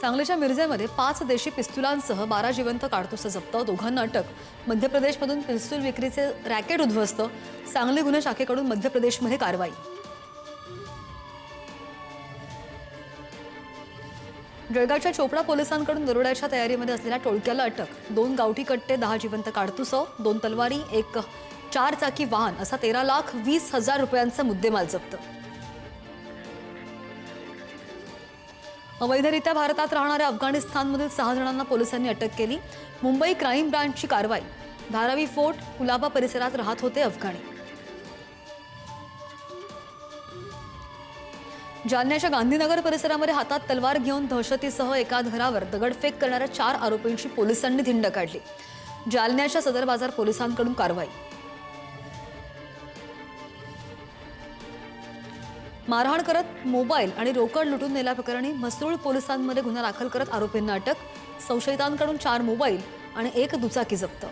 सांगलीच्या मिरजेमध्ये पाच देशी पिस्तुलांसह बारा जिवंत काडतुस जप्त दोघांना अटक. मध्य प्रदेशमधून पिस्तूल विक्रीचे रॅकेट उद्ध्वस्त. सांगली गुन्हे शाखेकडून मध्य प्रदेशमध्ये कारवाई. जळगावच्या चोपडा पोलिसांकडून दरोड्याच्या तयारीमध्ये असलेल्या टोळक्याला अटक. दोन गावठी कट्टे दहा जिवंत काडतुसं दोन तलवारी एक चार चाकी वाहन असा तेरा लाख वीस हजार रुपयांचा मुद्देमाल जप्त. अवैधरित्या भारतात राहणाऱ्या अफगाणिस्तानमधील सहा जणांना पोलिसांनी अटक केली. मुंबई क्राईम ब्रांचची कारवाई. धारावी फोर्ट कुलाबा परिसरात राहत होते अफगाणी. जालन्याच्या गांधीनगर परिसरामध्ये हातात तलवार घेऊन दहशतीसह एका घरावर दगडफेक करणाऱ्या चार आरोपींची पोलिसांनी धिंड काढली. जालन्याच्या सदर बाजार पोलिसांकडून कारवाई. मारहाण करत मोबाईल आणि रोकड लुटून नेल्याप्रकरणी म्हसरूळ पोलिसांमध्ये गुन्हा दाखल करत आरोपींना अटक संशयितांकडून चार मोबाईल आणि एक दुचाकी जप्त.